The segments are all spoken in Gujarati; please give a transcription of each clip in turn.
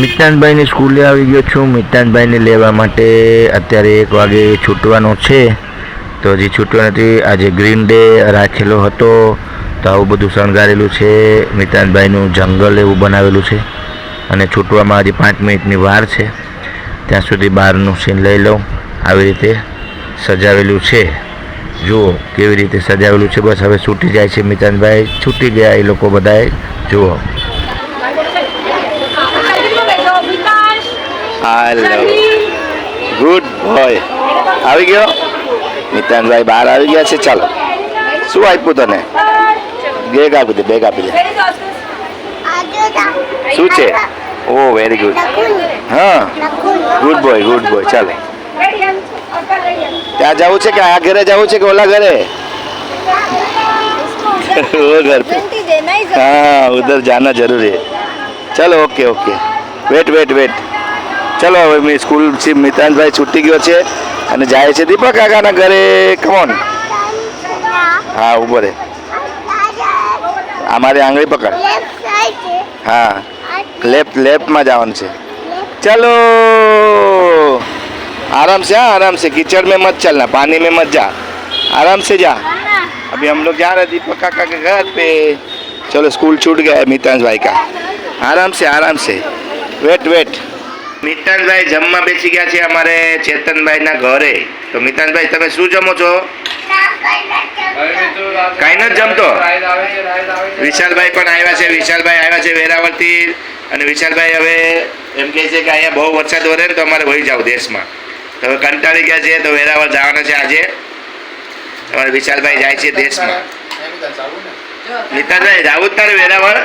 મિતાનભાઈની સ્કૂલે આવી ગયો છું. મિતાનભાઈને લેવા માટે અત્યારે એક વાગે છૂટવાનો છે. તો હજી છૂટ્યો નથી. આજે ગ્રીન ડે રાખેલો હતો. તો આવું બધું શણગારેલું છે. મિતાનભાઈનું જંગલ એવું બનાવેલું છે. અને છૂટવામાં હજી પાંચ મિનિટની વાર છે. ત્યાં સુધી બહારનું સીન લઈ લઉં. આવી રીતે સજાવેલું છે. જુઓ કેવી રીતે સજાવેલું છે. બસ હવે છૂટી જાય છે મિતાનભાઈ. છૂટી ગયા એ લોકો બધાએ. જુઓ. હાલો ગુડ બોય આવી ગયો મિતાનભાઈ બહાર આવી ગયા છે ચાલો શું આપ્યું તને બેગ આપી દે બેગ આપી દે શું છે ઓ વેરી ગુડ હા ગુડ બોય ગુડ બોય ચાલો ત્યાં જવું છે કે આ ઘરે જવું છે કે ઓલા ઘરે वो घर पे हाँ उधर जाना जरूरी है चलो okay okay wait wait wait ચલો હવે મેં સ્કૂલ થી મિતાનભાઈ છૂટી ગયો છે અને જાય છે દીપક કાકાના ઘરે કમોન હા ઉભો રે આ મારી આંગળી પકડ હા લેફ્ટ લેફ્ટમાં જવાનું છે चलो आराम से हाँ आराम से कीचड़ में मत चलना पानी में मत जा आराम से जा अभी हम लोग जा रहे हैं दीपक काका के घर पे चलो स्कूल छूट गया है मितांश भाई का आराम से आराम से वेट वेट મિતાનભાઈ જમવા બેસી ગયા છે અમારે ચેતનભાઈના ઘરે. તો મિતાનભાઈ, તમે શું જમો છો? કાંઈ નથી જમતો? વિશાલભાઈ પણ આવ્યા છે, વિશાલભાઈ આવ્યા છે વેરાવળથી. અને વિશાલભાઈ હવે એમ કહે છે કે અહીંયા બહુ વરસાદ વરે તો અમારે વહી જાવ દેશમાં. તો હવે કંટાળી ગયા છે, તો વેરાવળ જવાના છે આજે. અમારે વિશાલભાઈ જાય છે દેશમાં. મિતાનભાઈ જાવું તારે વેરાવળ.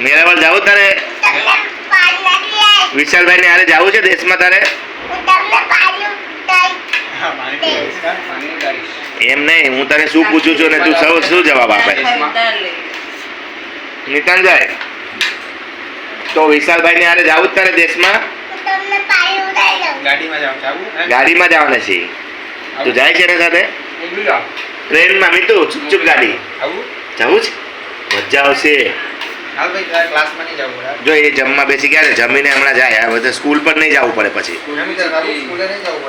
વેરાવળ જાવું તારે. વિશાલભાઈ ને આરે જવું છે દેશમાં તારે? એમ નહીં હું તને શું પૂછું છું ને તું સૌ શું જવાબ આપે? નિતાનભાઈ તો વિશાલભાઈ ને આરે જવું જ તારે દેશમાં? ગાડીમાં જવાના છે. તું જાય છે ને સાથે. ટ્રેનમાં. મીતુ ચૂપ ચૂપ ગાડી જવું છે? મજા આવશે. જો એ જમવા બેસી ગયા ને જમીને હમણાં જાય હવે તો સ્કૂલ પર નહીં જવું પડે પછી.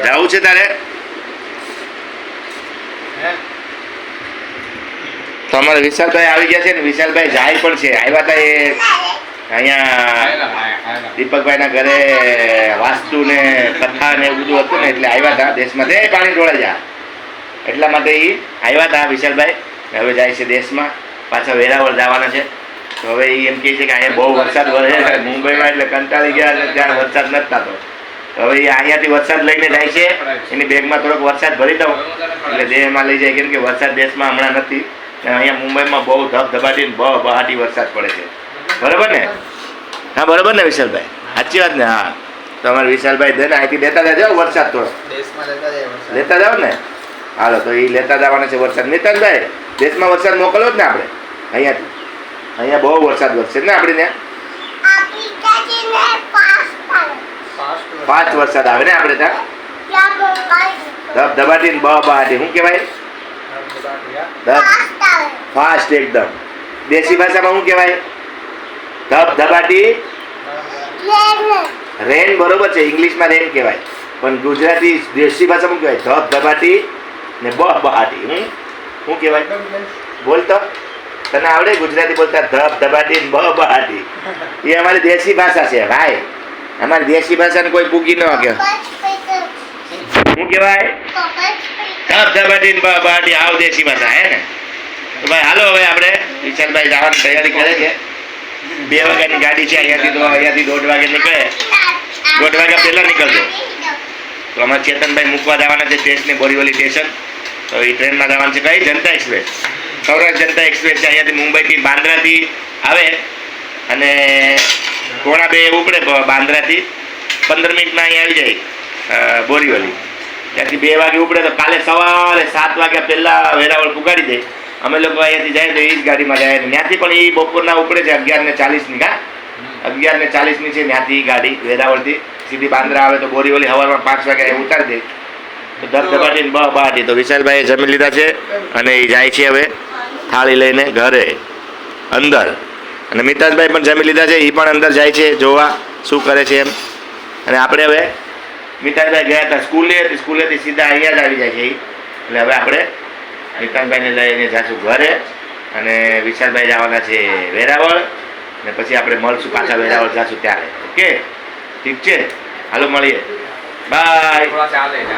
જાવું છે તારે? તમારે તો વિશાલભાઈ આવી ગયા છે ને વિશાલભાઈ જાય પણ છે. આવ્યા હતા એ અહીંયા. દીપકભાઈના ઘરે વાસ્તુ ને કથા ને એવું બધું હતું ને એટલે આવ્યા હતા દેશમાં. તે પાણી ઢોળાઈ જા એટલા માટે એ આવ્યા હતા વિશાલભાઈ. હવે જાય છે દેશમાં. પાછા વેરાવળ જવાના છે. હવે એમ કહે છે કે અહીંયા બહુ વરસાદ વરસે છે. મુંબઈમાં એટલે કંટાળી ગયા અને ત્યાં વરસાદ નથી થતો. હવે એ અહીંયાથી વરસાદ લઈને જાય છે. એની બેગમાં થોડોક વરસાદ ભરી દઉં. એટલે દેહમાં લઈ જાય. કેમ કે વરસાદ દેશમાં હમણાં નથી. અહીંયા મુંબઈમાં બહુ ધબધબાટી ને બહુ બહાટી વરસાદ પડે છે. બરાબર ને? હા બરાબર ને વિશાલભાઈ? સાચી વાત ને? હા. તમારે વિશાલભાઈ દે ને અહીંથી લેતા જાઓ વરસાદ થોડો. લેતા જાઓ ને? હાલો તો એ લેતા જવાના છે વરસાદ. નીતાનભાઈ દેશમાં વરસાદ મોકલો જ ને આપણે. અહીંયાથી. અહીંયા બહુ વરસાદ વરસે. ને આપણે ત્યાં પાંચ વરસાદ. આવે ને આપણે ત્યાં? ધબધબાટી ને બહાટી શું કહેવાય? ધબ ફાસ્ટ એકદમ. દેશી ભાષામાં શું કહેવાય? ધબધબાટી રેન. બરોબર છે. ઇંગ્લિશમાં રેન કહેવાય. પણ ગુજરાતી દેશી ભાષામાં શું ધબ ધબાટી ને બ બહાટી હું શું કહેવાય? બોલતો તને આવડે ગુજરાતી બોલતા ધબ ધબાટી બ બહાટી? એ અમારી દેશી ભાષા છે, ભાઈ. અમારી દેશી ભાષાને કોઈ પૂગી ન કે શું કહેવાય? ધબ ધબાટી બ આવ દેશી ભાષા, હે ને? તો ભાઈ, હાલો હવે આપણે વિશાલભાઈ જવાની તૈયારી કરે છે. બે વાગ્યાની ગાડી છે, અહીંયાથી તો અહીંયાથી દોઢ વાગે નીકળે. દોઢ વાગ્યા પહેલા નીકળજો. તો અમારે ચેતનભાઈ મૂકવા જવાના છે સ્ટેશને બોરીવલી સ્ટેશન. તો એ ટ્રેનમાં જવાનું છે. કઈ જનતા એક્સપ્રેસ સૌરાષ્ટ્ર જનતા એક્સપ્રેસ છે, અહીંયાથી મુંબઈથી બાંદ્રાથી આવે અને પોણા બે ઉપડે બાંદ્રાથી. પંદર મિનિટમાં અહીં આવી જાય બોરીવલી. ત્યાંથી બે વાગે ઉપડે તો કાલે સવારે સાત વાગ્યા પહેલાં વેરાવળ પુગાડી દે. અમે લોકો અહીંયાથી જાય તો એ જ ગાડીમાં જાય. ત્યાંથી પણ એ બપોરના ઉપડે છે અગિયાર ને ચાલીસની કા અગિયાર ને ચાલીસની છે ત્યાંથી ગાડી વેરાવળથી. સીધી બાંદ્રા આવે તો બોરીવલી હવારમાં પાંચ વાગ્યા અહીં ઉતારી દે. તો ધબધબાટી ને બ બાટી તો વિશાલભાઈએ જમી લીધા છે અને એ જાય છે હવે. થાળી લઈને ઘરે અંદર. અને મિતાજભાઈ પણ જમી લીધા છે એ પણ અંદર જાય છે જોવા શું કરે છે એમ. અને આપણે હવે મિતાજભાઈ ગયા હતા સ્કૂલે સ્કૂલેથી સીધા અહીંયા જ આવી જાય છે એ એટલે હવે આપણે મિતાનભાઈને લઈને જાશું ઘરે. અને વિશાલભાઈ જવાના છે વેરાવળ. ને પછી આપણે મળશું પાછા વેરાવળ જાશું ત્યારે. ઓકે? ઠીક છે? હાલો મળીએ. બાય.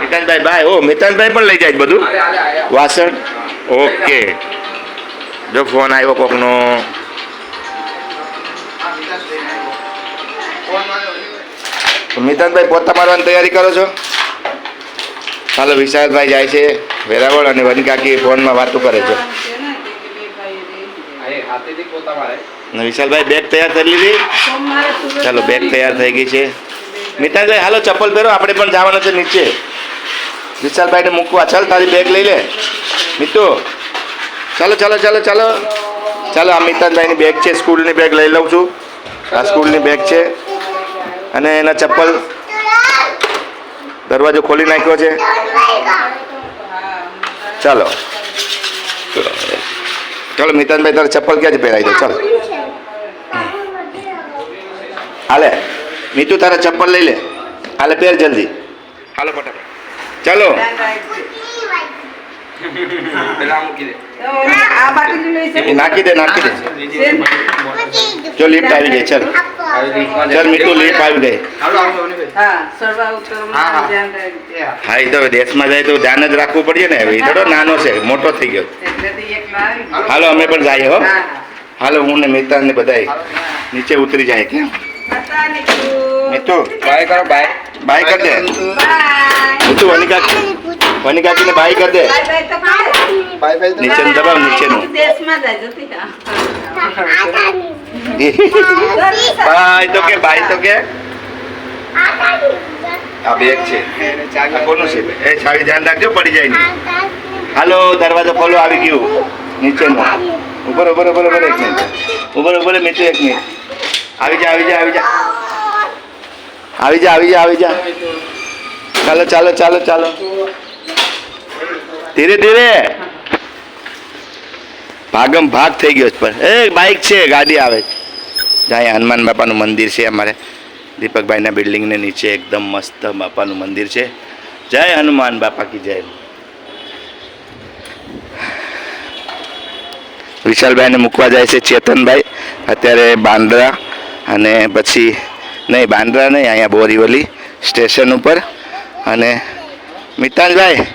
મિતાનભાઈ બાય. ઓ મિતાનભાઈ પણ લઈ જાય બધું. વાસણ? ઓકે. જો ફોન આવ્યો કોકનો. મિતાનભાઈ પોતા મારવાની તૈયારી કરો છો? ચાલો વિશાલભાઈ જાય છે વેરાવળ અને વનકાકી ફોનમાં વાતો કરે છે. વિશાલભાઈ બેગ તૈયાર કરી લીધી. ચાલો બેગ તૈયાર થઈ ગઈ છે. મિતાનભાઈ હાલો ચપ્પલ પહેરો આપણે પણ જવાનું છે નીચે. વિશાલભાઈને મૂકવા. ચાલ તારી બેગ લઈ લે. મિતુ ચાલો ચાલો ચાલો ચાલો. ચાલો આ મિતાનભાઈની બેગ છે. સ્કૂલની બેગ લઈ લઉં છું. આ સ્કૂલની બેગ છે. અને એના ચપ્પલ દરવાજો ખોલી નાખ્યો છે. ચાલો. ચાલો મિતાનભાઈ તારે ચપ્પલ ક્યાંથી પહેરાવી દો ચાલો. હાલે. મીતુ તારા ચપ્પલ લઈ લે. હાલે પહેર જલ્દી. હાલો ફટાફટ. ચાલો. પેલા મૂકી દે. એ નાખી દે. નાખી દે. જો લિફ્ટ આવી ગઈ ચલ. ચલ મીઠું લિફ્ટ આવી ગઈ. હા. એ તો દેશમાં જાય તો ધ્યાન જ રાખવું પડશે ને. હવે થોડો નાનો છે મોટો થઈ ગયો. હાલો અમે પણ જઈએ હો. હાલો હું ને મિતા ને બધા નીચે ઉતરી જાય કેમ? મીતુ બાય કરો, બાય. બાય કર દે મીતુ વનિકા વનિકાકીને બાય કર દે બાય, બાય નીચે દબાવ દબાવ નીચેનું. બાય તો કે બાય તો કે. આ બેગ છે. કોનું છે? એ છાવી ધ્યાન રાખજો પડી જાય હાલો દરવાજો ખોલો આવી ગયું. નીચેનું. ઉપર ઉપર ઉપર ઉપર એક મિનિટ. ઉપર ઉપર મીઠું એક મિનિટ. આવી જા આવી જા આવી જા. આવી જા આવી જા આવી જા. ચાલો ચાલો ચાલો ચાલો. ધીરે ધીરે. ભાગમ ભાગ થઈ ગયો પણ. એ બાઇક છે, ગાડી આવે. જ્યાં હનુમાન બાપાનું મંદિર છે અમારે. દીપકભાઈના બિલ્ડિંગને નીચે એકદમ મસ્ત બાપાનું મંદિર છે. જય હનુમાન બાપા કી જય. વિશાલભાઈને મૂકવા જાય છે ચેતનભાઈ. અત્યારે બાંદ્રા અને પછી, નહીં, બાંદ્રા નહીં, અહીંયા બોરીવલી સ્ટેશન ઉપર. અને મિતાનભાઈ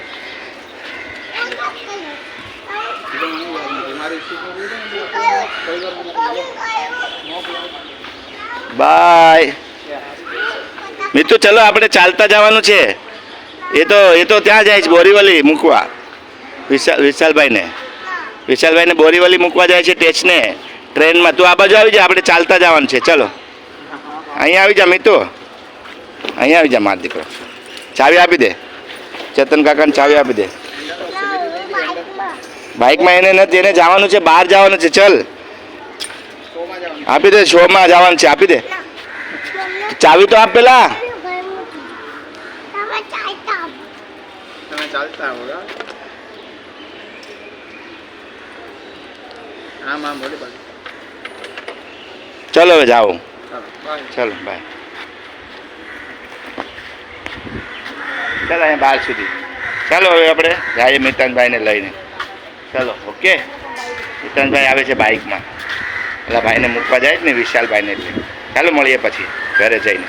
બાય. મિતુ ચલો, આપણે ચાલતા જવાનું છે. એ તો એ તો ત્યાં જાય છે, બોરીવલી મૂકવા. વિશાલ, વિશાલભાઈને. વિશાલભાઈને બોરીવલી મૂકવા જાય છે, ટેચને. ટ્રેનમાં. તું આ બાજુ આવી જા, આપણે ચાલતા જવાનું છે. ચલો. અહીંયા આવી જા મિતુ અહીંયા આવી જા, માર દીકરો. ચાવી આપી દે. ચેતન કાકાને ચાવી આપી દે. બાઇકમાં એને નથી, એને જવાનું છે, બહાર જવાનું છે. ચલ. આપી દે શોમાં જવાનું છે આપી દે. ચાવી તો આપ પેલા. ચલો હવે જાઓ. ચાલો, બાય. ચલો બાય. ચાલો અહીંયા બાર સુધી. ચાલો હવે આપણે જઈએ મિતાનભાઈને લઈને. ચાલો ઓકે? મિતાનભાઈ આવે છે બાઇકમાં. પેલા ભાઈને મૂકવા જાય જ ને વિશાલભાઈને એટલે. ચાલો મળીએ પછી ઘરે જઈને.